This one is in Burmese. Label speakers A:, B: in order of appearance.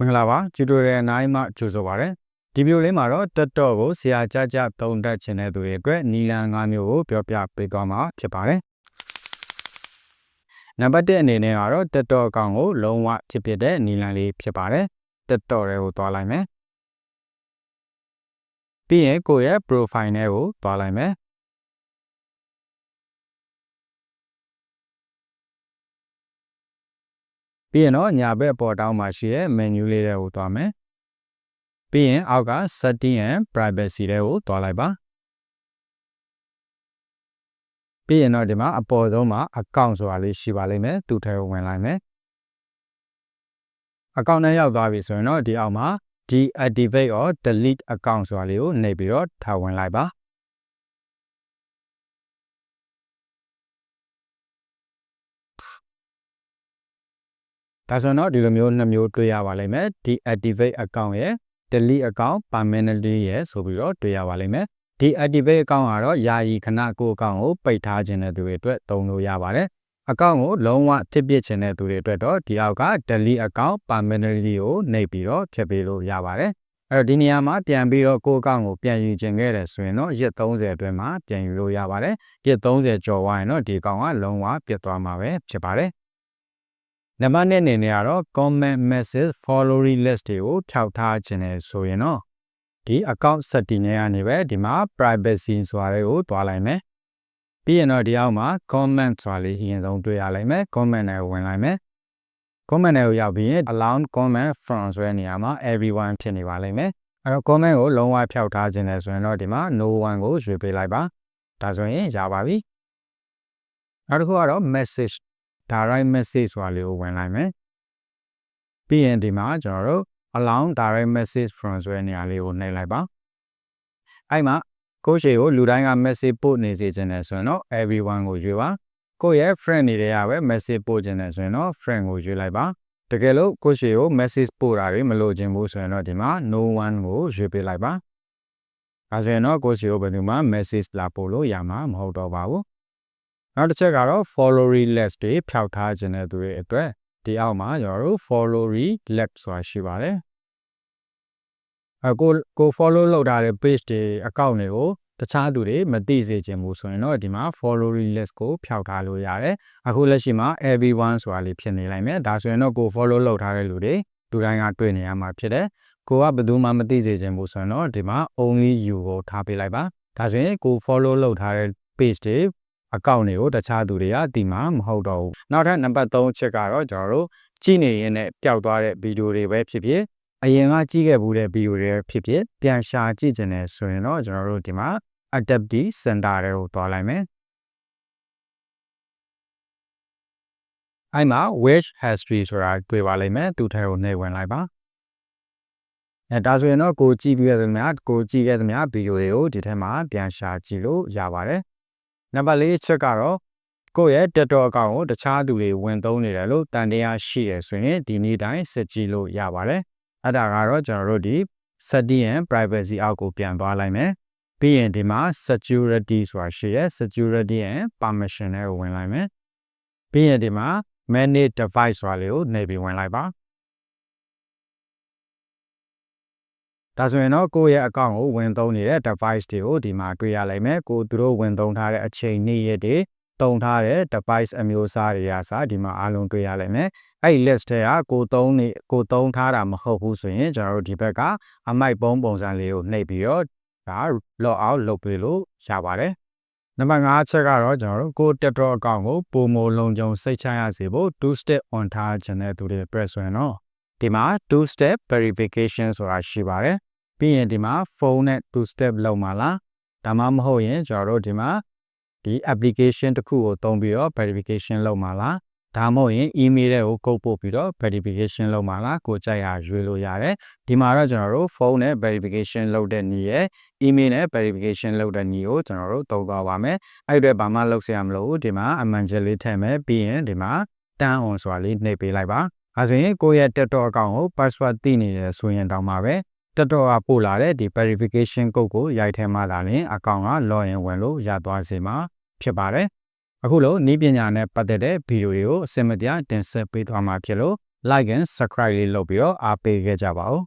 A: မင်္ဂလာပါ tutorial 9မှာကြိုဆိုပါရစေဒီဗီဒီယိုလေးမှာတော့တက်တော့ကိုဆရာကြကြသုံးတတ်ခြင်းတဲ့သူတွေအတွက်နီလန်၅မျိုးကိုပြောပြပေးသွားမှာဖြစ်ပါတယ်နံပါတ်1အနေနဲ့ကတော့တက်တော့အကောင်ကိုလုံးဝဖြစ်ဖြစ်တဲ့နီလန်လေးဖြစ်ပါတယ်တက်တော့တွေကိုသွားလိုက်မယ်ပြီးရင်ကိုယ့်ရဲ့ profile နဲ့ကိုသွားလိုက်မယ် ပြီးရင်တော့ညာဘက်ပေါ်တောင်းမှာရှိတဲ့ menu လေးတွေကိုသွားမယ်ပြီးရင်အောက်က setting and privacy တွေကိုသွားလိုက်ပါပြီးရင်တော့ဒီမှာအပေါ်ဆုံးမှာ account ဆိုတာလေးရှိပါလိမ့်မယ်သူ့ထဲကိုဝင်လိုက်မယ် account နဲ့ရောက်သွားပြီဆိုရင်တော့ဒီအောက်မှာ deactivate or delete account ဆိုတာလေးကိုနှိပ်ပြီးတော့ထားဝင်လိုက်ပါ ဒါဆိုတော့ဒီလိုမျိုးနှစ်မျိုးတွေ့ရပါလိမ့်မယ် deactivate account ရဲ့ delete account permanently ရဲ့ဆိုပြီးတော့တွေ့ရပါလိမ့်မယ် deactivate account ကတော့ယာယီခဏကို account ကိုပိတ်ထားခြင်းတဲ့သူတွေအတွက်သုံးလို့ရပါတယ် account ကိုလုံးဝတစ်ပစ်ခြင်းတဲ့သူတွေအတွက်တော့ဒီအောက်က delete account permanently ကိုနှိပ်ပြီးတော့ဖြတ်ပေးလို့ရပါတယ်အဲ့တော့ဒီနေရာမှာပြန်ပြီးတော့ကိုယ့်အကောင့်ကိုပြန်ယူခြင်းခဲ့တယ်ဆိုရင်တော့ရက်30အတွင်းမှာပြန်ယူလို့ရပါတယ်ရက်30ကျော်သွားရင်တော့ဒီအကောင့်ကလုံးဝပြတ်သွားမှာပဲဖြစ်ပါတယ် နံပါတ်1အနေနဲ့ကတော့ comment message following list တွေကိုဖြောက်ထားခြင်းနဲ့ဆိုရင်တော့ဒီ account setting တွေကနေပဲဒီမှာ privacy ဆိုတာတွေကိုတွားလိုက်မယ်ပြီးရင်တော့ဒီအောက်မှာ comment ဆိုတာလေးအရင်ဆုံးတွေ့ရလိမ့်မယ် comment တွေကိုဝင်လိုက်မယ် comment တွေကိုရောက်ပြီးရင် allow comment from ဆိုတဲ့နေရာမှာ everyone ဖြစ်နေပါလိမ့်မယ်အဲ့တော့ comment ကိုလုံးဝဖြောက်ထားခြင်းနဲ့ဆိုရင်တော့ဒီမှာ no one ကိုရွေးပေးလိုက်ပါဒါဆိုရင်ရပါပြီနောက်တစ်ခုကတော့ message direct message ဆိုတာလေးကိုဝင်လိုက်မယ်ပြီးရင်ဒီမှာကျွန်တော်တို့ allow direct message from ဆိုတဲ့နေရာလေးကိုနှိပ်လိုက်ပါအဲ့မှာကိုရှေကိုလူတိုင်းက message ပို့နေစေချင်တယ်ဆိုရင်တော့ everyone ကိုရွေးပါကိုရဲ့ friend တွေတွေကပဲ message ပို့ချင်တယ်ဆိုရင်တော့ friend ကိုရွေးလိုက်ပါတကယ်လို့ကိုရှေကို message ပို့တာတွေမလိုချင်ဘူးဆိုရင်တော့ဒီမှာ no one ကိုရွေးပေးလိုက်ပါအဲဆိုရင်တော့ကိုရှေကိုဘယ်သူမှ message လာပို့လို့ရမှာမဟုတ်တော့ပါဘူး နောက်တစ်ချက်ကတော့ followery list တွေဖျောက်ထားခြင်းတဲ့သူတွေအတွက်ဒီအောက်မှာကျွန်တော်တို့ followery list ဆိုတာရှိပါတယ်အကိုကို follow လုပ်ထားတဲ့ page တွေ account တွေကိုတခြားသူတွေမသိစေချင်ဘူးဆိုရင်တော့ဒီမှာ followery list ကိုဖျောက်ထားလို့ရတယ်အခုလက်ရှိမှာ everyone ဆိုတာလေးဖြစ်နေလိုက်မယ်ဒါဆိုရင်တော့ကို follow လုပ်ထားတဲ့လူတွေလူတိုင်းကတွေ့နေရမှာဖြစ်တယ်ကိုကဘယ်သူမှမသိစေချင်ဘူးဆိုရင်တော့ဒီမှာ only you ကိုထားပေးလိုက်ပါဒါဆိုရင်ကို follow လုပ်ထားတဲ့ page တွေ အကောင့်တွေကိုတခြားသူတွေကဒီမှာမဟုတ်တော့ဘူးနောက်ထပ်နံပါတ်3ချက်ကတော့ကျွန်တော်တို့ကြည့်နေရင်လည်းပျောက်သွားတဲ့ဗီဒီယိုတွေပဲဖြစ်ဖြစ်အရင်ကကြည့်ခဲ့ဘူးတဲ့ဗီဒီယိုတွေဖြစ်ဖြစ်ပြန်ရှာကြည့်ခြင်းနဲ့ဆိုရင်တော့ကျွန်တော်တို့ဒီမှာ adaptive center တွေကိုသွားလိုက်မယ်အဲ့မှာ wish history ဆိုတာတွေ့ပါလိမ့်မယ်သူထဲကိုနှိပ်ဝင်လိုက်ပါအဲဒါဆိုရင်တော့ကိုကြည့်ပြီးရသမျှကိုကြည့်ခဲ့သမျှဗီဒီယိုတွေကိုဒီထဲမှာပြန်ရှာကြည့်လို့ရပါတယ် နံပါတ်၄ချက်ကတော့ကိုယ့်ရဲ့ TikTok အကောင့်ကိုတခြားသူတွေဝင်သုံးနေတယ်လို့တန်တရားရှိတယ်ဆိုရင်ဒီနေ့တိုင်းစစ်ကြည့်လို့ရပါတယ်အဲ့ဒါကတော့ကျွန်တော်တို့ဒီ setting and privacy အောက်ကိုပြန်သွားလိုက်မယ်ပြီးရင်ဒီမှာ security ဆိုတာရှိရဲ security and permission တွေကိုဝင်လိုက်မယ်ပြီးရင်ဒီမှာ manage device ဆိုတာလေးကိုနှိပ်ပြီးဝင်လိုက်ပါ ဒါဆိုရင်တော့ကိုယ့်ရဲ့ account ကိုဝင်သုံးနေတဲ့ device တွေကိုဒီမှာတွေ့ရလိမ့်မယ်ကိုသူတို့ဝင်သုံးထားတဲ့အချိန်နေ့ရက်တွေတုံထားတဲ့ device အမျိုးအစားတွေအစားဒီမှာအားလုံးတွေ့ရလိမ့်မယ်အဲ့ဒီ list ထဲကကိုသုံးနေကိုသုံးထားတာမဟုတ်ဘူးဆိုရင်ကျွန်တော်တို့ဒီဘက်ကအမိုက်ပုံးပုံစံလေးကိုနှိပ်ပြီးတော့ဒါ log out လုပ်ပေးလို့ရပါတယ်နံပါတ်5ချက်ကတော့ကျွန်တော်တို့ကို TikTok account ကိုပုံမလုံးကြုံစိတ်ချရစေဖို့ two step on ထားခြင်းတဲ့သူတွေ press ဆိုရင်တော့ဒီမှာ two step verification ဆိုတာရှိပါတယ် ပြီးရင်ဒီမှာဖုန်းနဲ့ two step လောက်မှာလားဒါမှမဟုတ်ရင်ကျွန်တော်တို့ဒီမှာဒီ application တစ်ခုကိုသုံးပြီးတော့ verification လုပ်မှာလားဒါမှမဟုတ်ရင် email တွေကိုကုတ်ပို့ပြီးတော့ verification လုပ်မှာလားကိုကြိုက်ရရွေးလို့ရတယ်ဒီမှာတော့ကျွန်တော်တို့ဖုန်းနဲ့ verification လုပ်တဲ့နည်းရဲ့ email နဲ့ verification လုပ်တဲ့နည်းကိုကျွန်တော်တို့သုံးသွားပါမယ်အဲ့ဒီတော့ဘာမှလုပ်စရာမလိုဘူးဒီမှာ emergency လေးထည့်မယ်ပြီးရင်ဒီမှာ turn on ဆိုတာလေးနှိပ်ပေးလိုက်ပါအဲဆိုရင်ကိုယ့်ရဲ့ TikTok account ကို password သိနေတယ်ဆိုရင်တောင်မှပဲ တက်တော့ကပို့လာတဲ့ဒီ verification code ကိုရိုက်ထဲမှာလာရင်အကောင့်က login ဝင်လို့ရသွားစေမှာဖြစ်ပါတယ်။အခုလို့ဤပညာနဲ့ပတ်သက်တဲ့ဗီဒီယိုတွေကိုအစင်မပြတင်ဆက်ပေးသွားမှာဖြစ်လို့ like and subscribe လေးလုပ်ပြီးတော့အားပေးခဲ့ကြပါဦး